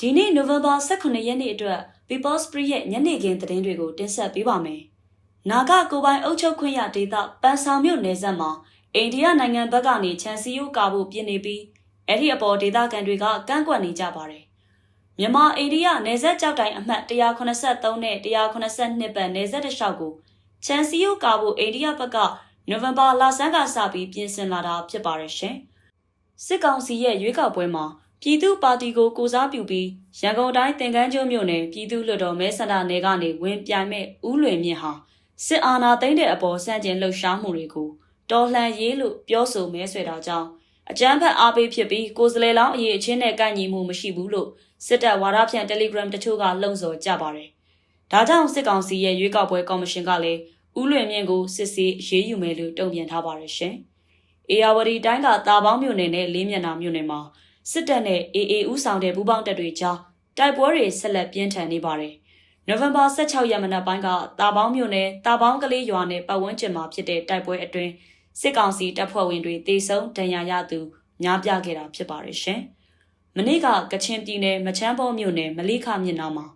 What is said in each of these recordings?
ဒီနေ့နိုဝင်ဘာ18ရက်နေ့အတွက် People Spree ရဲ့ညနေခင်းသတင်းတွေကိုတင်ဆက်ပေးပါမယ်။နာဂကိုပိုင်အုပ်ချုပ်ခွင့်ရဒေသပန်ဆောင်မြို့နယ်စပ်မှာအိန္ဒိယနိုင်ငံဘက်ကနေခြံစည်းရိုးကာဖို့ပြင်နေပြီးအဲ့ဒီအပေါ်ဒေသခံတွေကကန့်ကွက်နေကြပါတယ်။မြန်မာအိန္ဒိယနယ်စပ်ကြောက်တိုင်အမှတ်183နဲ့182ပတ်နယ်စပ်တစ်လျှောက်ကိုခြံစည်းရိုးကာဖို့အိန္ဒိယဘက်ကနိုဝင်ဘာလဆန်းကစပြီးပြင်ဆင်လာတာဖြစ်ပါတယ်ရှင်။စစ်ကောင်စီရဲ့ရွေးကောက်ပွဲမှာ ပြည်သူ့ပါတီကိုကိုစားပြုပြီးရန်ကုန်တိုင်းတင်ကန်းကျွန်းမြို့နယ်ပြည်သူ့လွှတ်တော်မဲဆန္ဒနယ်ကနေဝင်ပြိုင်မဲ့ဦးလွင်မြင့်ဟာစစ်အာဏာသိမ်းတဲ့အပေါ်ဆန့်ကျင်လှုပ်ရှားမှုတွေကိုတော်လှန်ရေးလို့ပြောဆိုမဲဆွဲတာကြောင့်အကြမ်းဖက်အားပေးဖြစ်ပြီးကိုယ်စလဲလောင်းအရေးအချင်းနဲ့ကန့်ညီမှုမရှိဘူးလို့စစ်တပ်ဝါဒဖြန့် Telegram တချို့ကလှုံ့ဆော်ကြပါတယ်။ဒါကြောင့်စစ်ကောင်စီရဲ့ရွေးကောက်ပွဲကော်မရှင်ကလည်းဦးလွင်မြင့်ကိုစစ်ဆေးအရေးယူမယ်လို့တုံ့ပြန်ထားပါတယ်ရှင်။အေယာဝတီတိုင်းကတာပေါင်းမြို့နယ်နဲ့လေးမျက်နှာမြို့နယ်မှာ စစ်တပ်နဲ့ AA ဦးဆောင်တဲ့ပူးပေါင်းတပ်တွေကြားတိုက်ပွဲတွေဆက်လက်ပြင်းထန်နေပါတယ်။နိုဝင်ဘာ16ရက်မနက်ပိုင်းကတာပေါင်းမြို့နယ်တာပေါင်းကလေးရွာနယ်ပတ်ဝန်းကျင်မှာဖြစ်တဲ့တိုက်ပွဲအတွင်းစစ်ကောင်စီတပ်ဖွဲ့ဝင်တွေတေဆုံးဒဏ်ရာရသူများပြားခဲ့တာဖြစ်ပါတယ်ရှင်။မနေ့ကကချင်ပြည်နယ်မချမ်းဘောမြို့နယ်မလိခမြစ်နာမှာ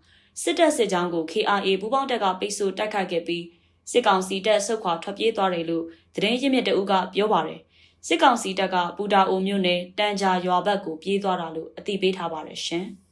စစ်တပ်စစ်ကြောင်းကို KRA ပူးပေါင်းတပ်ကပိတ်ဆို့တိုက်ခိုက်ခဲ့ပြီးစစ်ကောင်စီတပ်ဆုတ်ခွာထွက်ပြေးသွားတယ်လို့သတင်းရင်းမြစ်တအုပ်ကပြောပါတယ်။ စစ်ကောင်စီတပ်ကပူတာအိုမြို့နယ်တန်ကြာရွာဘက်ကိုပြေးသွားတာလို့အသိပေးထားပါတယ်ရှင်။